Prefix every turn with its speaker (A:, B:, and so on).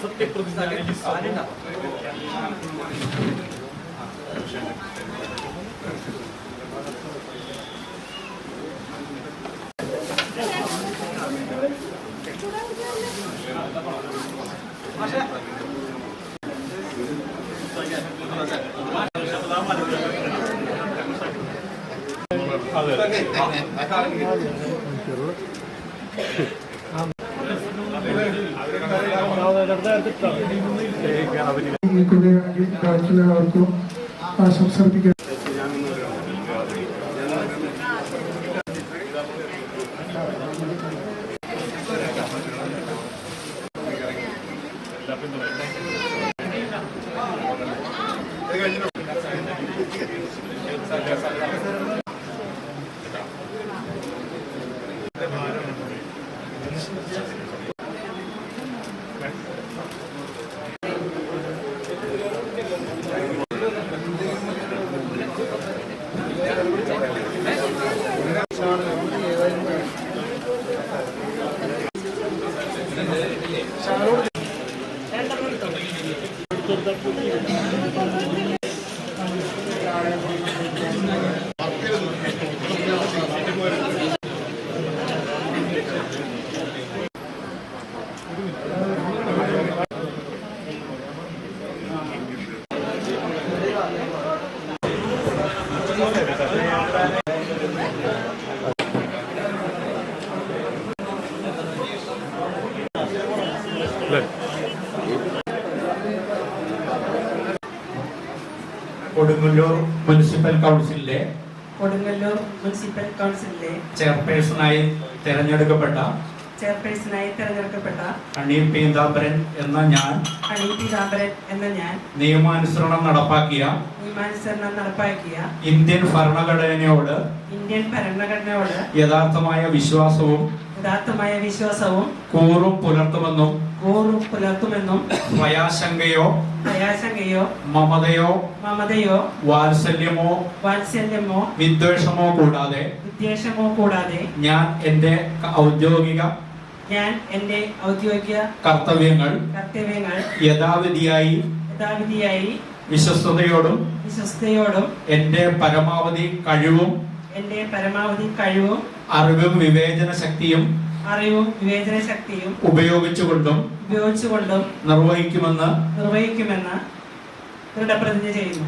A: प्रत्येक प्रतिनिधी चालेल ना കുതിരയാണെങ്കിൽ ബാക്കിയുള്ളവർക്കും ആശംസ da comida.
B: കൊടുങ്ങല്ലൂർ മുനിസിപ്പൽ കൗൺസിലിലെ
C: കൊടുങ്ങല്ലൂർ മുനിസിപ്പൽ കൗൺസിലിലെ
B: ചെയർപേഴ്സണായി തിരഞ്ഞെടുക്കപ്പെട്ട
C: ചെയർപേഴ്സണായി തെരഞ്ഞെടുക്കപ്പെട്ട
B: അണി പീതാംബരൻ എന്ന ഞാൻ
C: ഹണി പീതാംബരൻ എന്ന ഞാൻ
B: നിയമാനുസരണം നടപ്പാക്കിയ
C: നിയമാനുസരണം നടപ്പാക്കിയ
B: ഇന്ത്യൻ ഭരണഘടനയോട്
C: ഇന്ത്യൻ ഭരണഘടനയോട്
B: യഥാർത്ഥമായ വിശ്വാസവും
C: ഉദാത്തമായ വിശ്വാസവും
B: കൂറും പുലർത്തുമെന്നും
C: കൂറും പുലർത്തുമെന്നും
B: ഭയാശങ്കയോ
C: ഭയാശങ്കയോ
B: മമതയോ
C: മമതയോ
B: വാത്സല്യമോ
C: വാത്സല്യമോ
B: വിദ്വേഷമോ കൂടാതെ
C: വിദ്വേഷമോ കൂടാതെ
B: ഞാൻ എന്റെ ഔദ്യോഗിക
C: ഞാൻ എന്റെ ഔദ്യോഗിക
B: കർത്തവ്യങ്ങൾ
C: കർത്തവ്യങ്ങൾ
B: യഥാവിധിയായി
C: യഥാവിധിയായി
B: വിശ്വസ്തയോടും
C: വിശ്വസ്തയോടും
B: എന്റെ പരമാവധി കഴിവും
C: എന്റെ പരമാവധി കഴിവും
B: അറിവും വിവേചന ശക്തിയും
C: അറിവും വിവേചന ശക്തിയും
B: ഉപയോഗിച്ചുകൊണ്ടും
C: ഉപയോഗിച്ചുകൊണ്ടും
B: നിർവഹിക്കുമെന്ന്
C: നിർവഹിക്കുമെന്ന് ദൃഢപ്രതിജ്ഞ ചെയ്യുന്നു.